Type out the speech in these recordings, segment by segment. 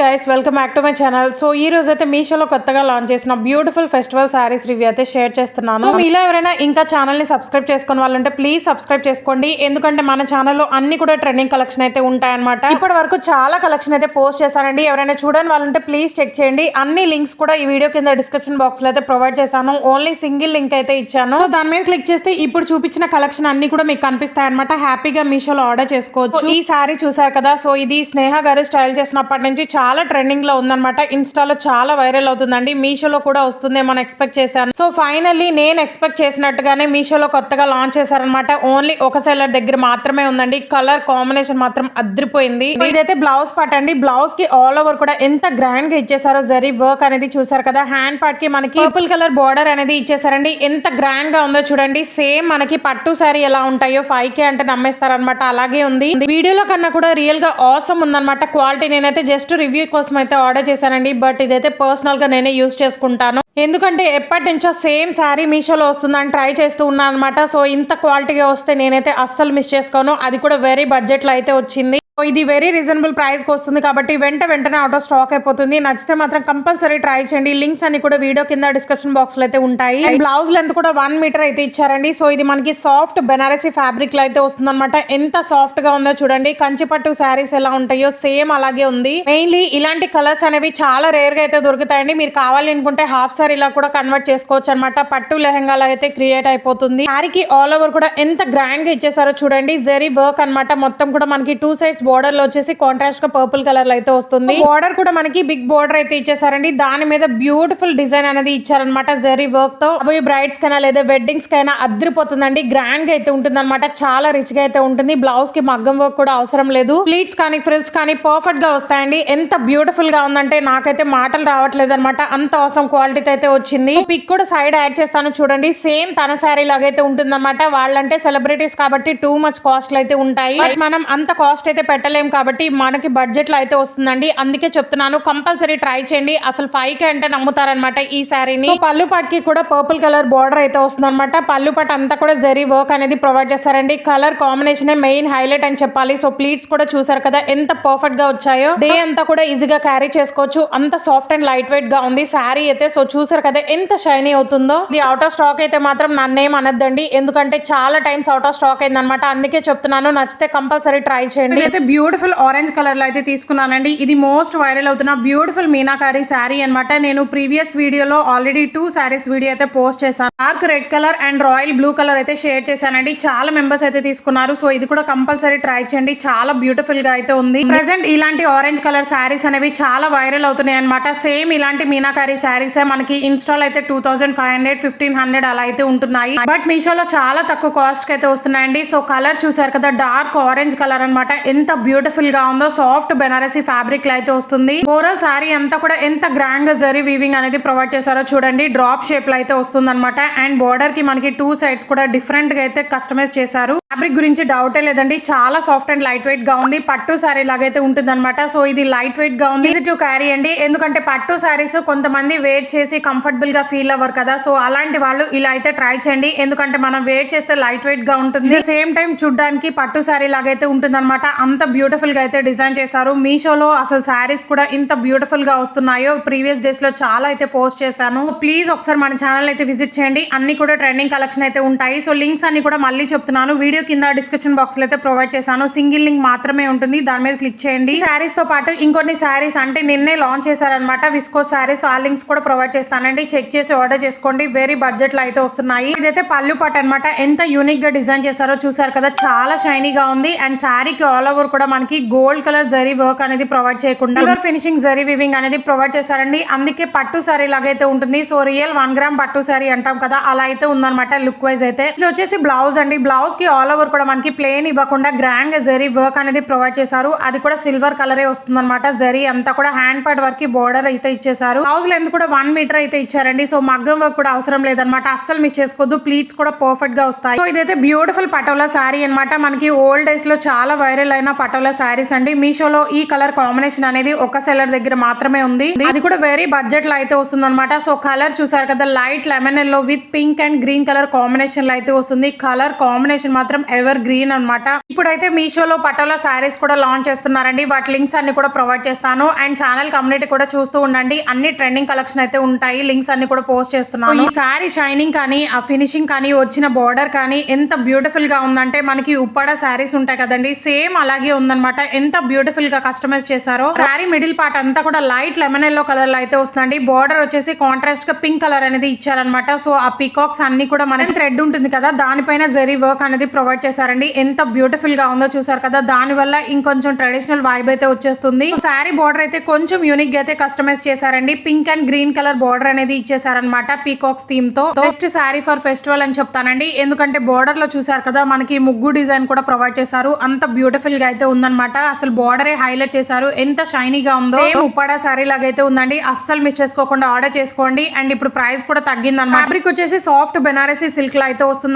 Guys welcome back to my channel so ఈ రోజు అయితే మీషోలో కొత్తగా లాంచ్ చేసిన బ్యూటిఫుల్ ఫెస్టివల్ సారీస్ రివ్యూ అయితే షేర్ చేస్తున్నాను. మీలో ఎవరైనా ఇంకా ఛానల్ని సబ్స్క్రైబ్ చేసుకుని వాళ్ళు ఉంటే ప్లీజ్ సబ్స్క్రైబ్ చేసుకోండి. ఎందుకంటే మన ఛానల్లో అన్ని కూడా ట్రెండింగ్ కలెక్షన్ అయితే ఉంటాయన్నమాట. ఇప్పటి వరకు చాలా కలెక్షన్ అయితే పోస్ట్ చేశానండి. ఎవరైనా చూడని వాళ్ళు ఉంటే ప్లీజ్ చెక్ చేయండి. అన్ని లింక్స్ కూడా ఈ వీడియో కింద డిస్క్రిప్షన్ బాక్స్లో అయితే ప్రొవైడ్ చేశాను. ఓన్లీ సింగిల్ లింక్ అయితే ఇచ్చాను. సో దాని మీద క్లిక్ చేస్తే ఇప్పుడు చూపించిన కలెక్షన్ అన్ని కూడా మీకు కనిపిస్తాయి అనమాట హ్యాపీగా మీషోలో ఆర్డర్ చేసుకోవచ్చు. ఈ సారీ చూసారు కదా? సో ఇది స్నేహ గారు స్టైల్ చేసినప్పటి నుంచి చాలా ట్రెండింగ్లో ఉందన్నమాట. ఇన్స్టాలో చాలా వైరల్ అవుతుందండి. మీషోలో కూడా వస్తుందేమో ఎక్స్పెక్ట్ చేశాను. సో ఫైనల్లీ నేను ఎక్స్పెక్ట్ చేసినట్టుగానే మీషోలో కొత్తగా లాంచ్ చేశారనమాట ఓన్లీ ఒక సెలర్ దగ్గర మాత్రమే ఉందండి. కలర్ కాంబినేషన్ మాత్రం అద్రిపోయింది. ఇదైతే బ్లౌజ్ పార్ట్ అండి. బ్లౌజ్కి ఆల్ ఓవర్ కూడా ఎంత గ్రాండ్గా ఇచ్చేసారో జరీ వర్క్ అనేది చూసారు కదా. హ్యాండ్ పార్ట్కి మనకి పర్పుల్ కలర్ బార్డర్ అనేది ఇచ్చేసారండి ఎంత గ్రాండ్గా ఉందో చూడండి. సేమ్ మనకి పట్టు సారీ ఎలా ఉంటాయో ఫైవ్ కే అంటే నమ్మేస్తారనమాట అలాగే ఉంది. వీడియోలో కన్నా కూడా రియల్గా ఆసమ్ ఉందన్నమాట. క్వాలిటీ నేనైతే జస్ట్ రివ్యూ కోసం అయితే ఆర్డర్ చేశానండి. బట్ ఇదైతే పర్సనల్గా నేనే యూస్ చేసుకుంటాను. ఎందుకంటే ఎప్పటి నుంచో సేమ్ శారీ మీషోలో వస్తుందని ట్రై చేస్తూ ఉన్నాను అనమాట సో ఇంత క్వాలిటీగా వస్తే నేనైతే అస్సలు మిస్ చేసుకోను. అది కూడా వెరీ బడ్జెట్లో అయితే వచ్చింది. ఇది వెరీ రీజనబుల్ ప్రైస్కి వస్తుంది కాబట్టి వెంట వెంటనే ఆటో స్టాక్ అయిపోతుంది. నచ్చితే మాత్రం కంపల్సరీ ట్రై చేయండి. లింక్స్ అన్ని కూడా వీడియో కింద డిస్క్రిప్షన్ బాక్స్లో అయితే ఉంటాయి. బ్లౌజ్ లెంత్ కూడా వన్ మీటర్ అయితే ఇచ్చారండి. సో ఇది మనకి సాఫ్ట్ బెనారసీ ఫ్యాబ్రిక్లో అయితే వస్తుంది అనమాట ఎంత సాఫ్ట్గా ఉందో చూడండి. కంచి పట్టు శారీస్ ఎలా ఉంటాయో సేమ్ అలాగే ఉంది. మెయిన్లీ ఇలాంటి కలర్స్ అనేవి చాలా రేర్గా అయితే దొరుకుతాయండి. మీరు కావాలి అనుకుంటే హాఫ్ సారీ ఇలా కూడా కన్వర్ట్ చేసుకోవచ్చు అనమాట పట్టు లెహంగాలో అయితే క్రియేట్ అయిపోతుంది. శారీకి ఆల్ ఓవర్ కూడా ఎంత గ్రాండ్గా ఇచ్చేసారో చూడండి. జరీ వర్క్ అన్నమాట. మొత్తం కూడా మనకి టూ సైడ్స్ బోర్డర్లో వచ్చేసి కాంట్రాస్ట్గా పర్పుల్ కలర్లో అయితే వస్తుంది. బోర్డర్ కూడా మనకి బిగ్ బోర్డర్ అయితే ఇచ్చేసారండి. దాని మీద బ్యూటిఫుల్ డిజైన్ అనేది ఇచ్చారనమాట జరీ వర్క్తో. అవి బ్రైడ్స్ కైనా లేదా వెడ్డింగ్స్ కైనా అద్రిపోతుందండి గ్రాండ్గా అయితే ఉంటుంది అనమాట చాలా రిచ్గా అయితే ఉంటుంది. బ్లౌజ్కి మగ్గం వర్క్ కూడా అవసరం లేదు. ప్లీట్స్ కానీ ఫ్రిల్స్ కానీ పర్ఫెక్ట్గా వస్తాయండి. ఎంత బ్యూటిఫుల్గా ఉందంటే నాకైతే మాటలు రావట్లేదు అనమాట అంత అవసరం క్వాలిటీ అయితే వచ్చింది. పిక్ కూడా సైడ్ యాడ్ చేస్తాను చూడండి. సేమ్ తన శారీ లాగైతే ఉంటుందన్నమాట. వాళ్ళంటే సెలబ్రిటీస్ కాబట్టి టూ మచ్ కాస్ట్ అయితే ఉంటాయి. మనం అంత కాస్ట్ అయితే పెట్టలేం కాబట్టి మనకి బడ్జెట్లో అయితే వస్తుందండి. అందుకే చెప్తున్నాను కంపల్సరీ ట్రై చేయండి. అసలు ఫైవ్ కే అంటే నమ్ముతారనమాట ఈ శారీని. పళ్ళు పట్టుకి కూడా పర్పుల్ కలర్ బార్డర్ అయితే వస్తుంది అనమాట పళ్ళు అంతా కూడా జరీ వర్క్ అనేది ప్రొవైడ్ చేస్తారండి. కలర్ కాంబినేషన్ మెయిన్ హైలైట్ అని చెప్పాలి. సో ప్లీట్స్ కూడా చూసారు కదా ఎంత పర్ఫెక్ట్గా వచ్చాయో. డే అంతా కూడా ఈజీగా క్యారీ చేసుకోవచ్చు. అంత సాఫ్ట్ అండ్ లైట్ వెయిట్గా ఉంది శారీ అయితే. సో చూసారు కదా ఎంత షైనీ అవుతుందో. ఇది అవుట్ ఆఫ్ స్టాక్ అయితే మాత్రం నన్నేం అనద్దండి. ఎందుకంటే చాలా టైమ్స్ అవుట్ ఆఫ్ స్టాక్ అయింది అనమాట అందుకే చెప్తున్నాను నచ్చితే కంపల్సరీ ట్రై చేయండి. అయితే బ్యూటిఫుల్ ఆరెంజ్ కలర్లో అయితే తీసుకున్నానండి. ఇది మోస్ట్ వైరల్ అవుతున్న బ్యూటిఫుల్ మీనాకారి శారీ అన్నమాట. నేను ప్రీవియస్ వీడియోలో ఆల్రెడీ టూ శారీస్ వీడియో అయితే పోస్ట్ చేశాను. Dark red colour and royal blue colour అయితే షేర్ చేశానండి. చాలా మెంబర్స్ అయితే తీసుకున్నారు. సో ఇది కూడా కంపల్సరీ ట్రై చేయండి. చాలా బ్యూటిఫుల్గా అయితే ఉంది. ప్రెసెంట్ ఇలాంటి ఆరెంజ్ కలర్ శారీస్ అనేవి చాలా వైరల్ అవుతున్నాయి అనమాట సేమ్ ఇలాంటి మీనాకారి శారీస్ మనకి ఇన్స్టాల్ అయితే two thousand five hundred fifteen hundred అలా అయితే ఉంటున్నాయి. బట్ మీషోలో చాలా తక్కువ కాస్ట్కి అయితే వస్తున్నాయండి. సో కలర్ చూసారు కదా డార్క్ ఆరెంజ్ కలర్ అన్నమాట. ఎంత బ్యూటిఫుల్గా ఉందో సాఫ్ట్ బెనారసీ ఫ్యాబ్రిక్ అయితే వస్తుంది. ఓవరాల్ శారీ అంతా కూడా ఎంత గ్రాండ్గా జరీ వీవింగ్ అనేది ప్రొవైడ్ చేశారో చూడండి. డ్రాప్ షేప్లో అయితే వస్తుంది అనమాట అండ్ బోర్డర్కి మనకి టూ సైడ్స్ కూడా డిఫరెంట్గా అయితే కస్టమైజ్ చేశారు. ఫ్యాబ్రిక్ గురించి డౌటే లేదండి. చాలా సాఫ్ట్ అండ్ లైట్ వెయిట్గా ఉంది. పట్టు శారీ లాగైతే ఉంటుంది అనమాట సో ఇది లైట్ వెయిట్గా ఉంది. ఈజీ టు క్యారీ అండి. ఎందుకంటే పట్టు శారీస్ కొంతమంది వేర్ చేసి కంఫర్టబుల్గా ఫీల్ అవ్వరు కదా. సో అలాంటి వాళ్ళు ఇలా అయితే ట్రై చేయండి. ఎందుకంటే మనం వేర్ చేస్తే లైట్ వెయిట్గా ఉంటుంది. సేమ్ టైం చూడడానికి పట్టు సారీ లాగైతే ఉంటుంది అనమాట అంత బ్యూటిఫుల్గా అయితే డిజైన్ చేశారు. మీషోలో అసలు శారీస్ కూడా ఇంత బ్యూటిఫుల్గా వస్తున్నాయో ప్రీవియస్ డేస్లో చాలా అయితే పోస్ట్ చేశాను. ప్లీజ్ ఒకసారి మన ఛానల్ అయితే విజిట్ చేయండి. అన్ని కూడా ట్రెండింగ్ కలెక్షన్ అయితే ఉంటాయి. సో లింక్స్ అన్ని కూడా మళ్ళీ చెప్తున్నాను. వీడియో కింద డిస్క్రిప్షన్ బాక్స్లో అయితే ప్రొవైడ్ చేశాను. సింగిల్ లింక్ మాత్రమే ఉంటుంది. దాని మీద క్లిక్ చేయండి. శారీస్తో పాటు ఇంకొన్ని శారీస్ అంటే నిన్నే లాంచ్ చేశారనమాట విస్కో శారీస్ ఆ లింక్స్ కూడా ప్రొవైడ్ చేస్తానండి. చెక్ చేసి ఆర్డర్ చేసుకోండి. వెరీ బడ్జెట్లో అయితే వస్తున్నాయి. ఇదైతే పళ్ళు పాట అనమాట ఎంత యూనిక్గా డిజైన్ చేశారో చూసారు కదా. చాలా షైనీగా ఉంది. అండ్ శారీకి ఆల్ ఓవర్ కూడా మనకి గోల్డ్ కలర్ జరీ వర్క్ అనేది ప్రొవైడ్ చేయకుండా ఫినిషింగ్ జరీ వివింగ్ అనేది ప్రొవైడ్ చేశారండి. అందుకే పట్టు శారీ లాగైతే ఉంటుంది. సో రియల్ వన్ గ్రామ్ పట్టు శారీ అంటాం కదా. అలా అయితే ఉందన్నమాట. లుక్ వైజ్ అయితే. ఇది వచ్చేసి బ్లౌజ్ అండి. బ్లౌజ్కి ఆల్ ఓవర్ కూడా మనకి ప్లేన్ ఇవ్వకుండా గ్రాండ్గా జరీ వర్క్ అనేది ప్రొవైడ్ చేశారు. అది కూడా సిల్వర్ కలరే వస్తుంది అనమాట జరీ అంతా కూడా హ్యాండ్ పార్ట్ వర్క్ బోర్డర్ అయితే ఇచ్చేసారు బ్లౌజ్ లెంత్ కూడా వన్ మీటర్ అయితే ఇచ్చారండి. సో మగ్గం వర్క్ కూడా అవసరం లేదనమాట అస్సలు మిస్ చేసుకోవద్దు. ప్లీట్స్ కూడా పర్ఫెక్ట్గా వస్తాయి. సో ఇదైతే బ్యూటిఫుల్ పటోలా శారీ అన్నమాట. మనకి ఓల్డ్ డేస్లో చాలా వైరల్ అయిన పటోలా శారీస్ అండి. మీషోలో ఈ కలర్ కాంబినేషన్ అనేది ఒక సెలర్ దగ్గర మాత్రమే ఉంది. అది కూడా వెరీ బడ్జెట్లో అయితే వస్తుంది అనమాట సో కలర్ చూసారు కదా light lemon yellow with pink and green colour కాంబినేషన్లో అయితే వస్తుంది. కలర్ కాంబినేషన్ మాత్రం ఎవర్ గ్రీన్ అన్నమాట. ఇప్పుడైతే మీషోలో పటోలా శారీస్ కూడా లాంచ్ చేస్తున్నారండి. వాటి లింక్స్ అన్ని కూడా ప్రొవైడ్ చేస్తాను. అండ్ ఛానల్ కమ్యూనిటీ కూడా చూస్తూ ఉండండి. అన్ని ట్రెండింగ్ కలెక్షన్ అయితే ఉంటాయి. లింక్స్ అన్ని కూడా పోస్ట్ చేస్తున్నాను. ఈ శారీ షైనింగ్ కానీ ఆ ఫినిషింగ్ కానీ వచ్చిన బార్డర్ కానీ ఎంత బ్యూటిఫుల్గా ఉందంటే మనకి ఉప్పాడ శారీస్ ఉంటాయి కదండి. సేమ్ అలాగే ఉందన్నమాట. ఎంత బ్యూటిఫుల్గా కస్టమైజ్ చేశారో. శారీ మిడిల్ పార్ట్ అంతా కూడా లైట్ లెమన్ ఎల్లో కలర్లో అయితే వస్తుందండి. బార్డర్ వచ్చేసి కాంట్రాస్ట్గా పింక్ కలర్ అనేది ఇచ్చారనమాట సో ఆ పికాక్స్ అన్ని కూడా మనకి థ్రెడ్ ఉంటుంది కదా. దానిపైన జరీ వర్క్ అనేది ప్రొవైడ్ చేశారండి. ఎంత బ్యూటిఫుల్గా ఉందో చూసారు కదా. దాని వల్ల ఇంకొంచెం ట్రెడిషనల్ వైబ్ అయితే వచ్చేస్తుంది. శారీ బార్డర్ అయితే కొంచెం యూనిక్గా అయితే కస్టమైజ్ చేశారండి. Pink and green colour border అనేది ఇచ్చేసారనమాట పీకాక్స్ థీమ్తో. బెస్ట్ శారీ ఫర్ ఫెస్టివల్ అని చెప్తానండి. ఎందుకంటే బార్డర్లో చూసారు కదా మనకి ముగ్గు డిజైన్ కూడా ప్రొవైడ్ చేశారు. అంత బ్యూటిఫుల్గా అయితే ఉందన్నమాట. అసలు బార్డరే హైలైట్ చేశారు. ఎంత షైనీగా ఉందో. ఉప్పాడా శారీ లాగా అయితే ఉందండి. అస్సలు మిస్ చేసుకోకుండా ఆర్డర్ చేసుకోండి. అండ్ ఇప్పుడు ప్రైస్ కూడా తగ్గిందన్నమాట. ఫ్యాబ్రిక్ వచ్చేసి సాఫ్ట్ బెనారసీ సిల్క్లో అయితే వస్తుంది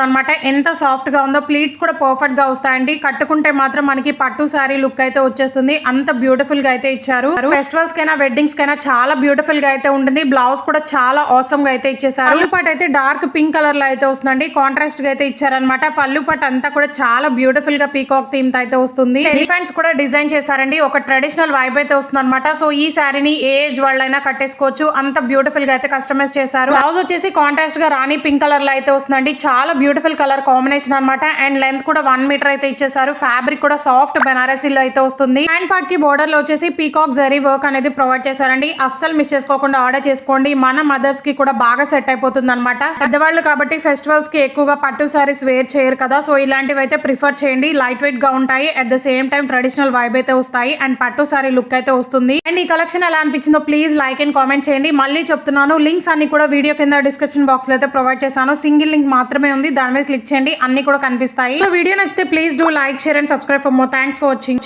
ఎంత సాఫ్ట్గా ఉందో. ప్లీట్స్ కూడా పర్ఫెక్ట్గా వస్తాయండి. కట్టుకుంటే మాత్రం మనకి పట్టు శారీ లుక్ అయితే వచ్చేస్తుంది. అంత బ్యూటిఫుల్గా అయితే ఇచ్చారు. ఫెస్టివల్స్ కైనా వెడ్డింగ్స్ కైనా చాలా బ్యూటిఫుల్గా అయితే ఉంటుంది. బ్లౌజ్ కూడా చాలా అవసరం గా అయితే ఇచ్చేసారు పళ్ళు పట్టు అయితే డార్క్ పింక్ కలర్లో అయితే వస్తుందండి. కాంట్రాస్ట్గా అయితే ఇచ్చారనమాట పళ్ళు పట్టు అంతా కూడా చాలా బ్యూటిఫుల్గా పీకాక్ థీమ్ అయితే వస్తుంది. ఎలిఫెంట్స్ కూడా డిజైన్ చేశారండి. ఒక ట్రెడిషనల్ వైబ్ అయితే వస్తుంది అనమాట సో ఈ శారీని ఏ ఏజ్ వాళ్ళైనా కట్టేసుకోవచ్చు. అంత బ్యూటిఫుల్గా అయితే కస్టమైజ్ చేశారు. బ్లౌజ్ వచ్చేసి కాంట్రాస్ట్గా రాణి పింక్ కలర్లో అయితే వస్తుందండి. చాలా బ్యూటిఫుల్ కలర్ కాంబినేషన్ అన్నమాట. అండ్ లెంత్ కూడా వన్ మీటర్ అయితే ఇచ్చేసారు ఫ్యాబ్రిక్ కూడా సాఫ్ట్ బెనారసీలో అయితే వస్తుంది. హ్యాండ్ పార్ట్కి బోర్డర్లో వచ్చేసి పీకాక్ జరీ వర్క్ అనేది ప్రొవైడ్ చేశారండి. అస్సలు మిస్ చేసుకోకుండా ఆర్డర్ చేసుకోండి. మన మదర్స్కి కూడా బాగా సెట్ అయిపోతుంది అనమాట పెద్దవాళ్ళు కాబట్టి ఫెస్టివల్స్కి ఎక్కువగా పట్టు సారీస్ వేర్ చేయరు కదా. సో ఇలాంటివి అయితే ప్రిఫర్ చేయండి. లైట్ వెయిట్గా ఉంటాయి. At the same time traditional vibe అయితే వస్తాయి. అండ్ పట్టు సారీ లుక్ అయితే వస్తుంది. అండ్ ఈ కలెక్షన్ ఎలా అనిపించిందో ప్లీజ్ లైక్ అండ్ కామెంట్ చేయండి. మళ్ళీ చెప్తున్నాను. లింక్స్ అన్ని కూడా వీడియో కింద డిస్క్రిప్షన్ బాక్స్లో అయితే ప్రొవైడ్ చేశాను. సింగిల్ లింక్ మాత్రమే ఉంది. దాని మీద క్లిక్ చేయండి. అన్ని కూడా కనిపిస్తాయి సో వీడియో నచ్చితే please do like share and subscribe for more thanks for watching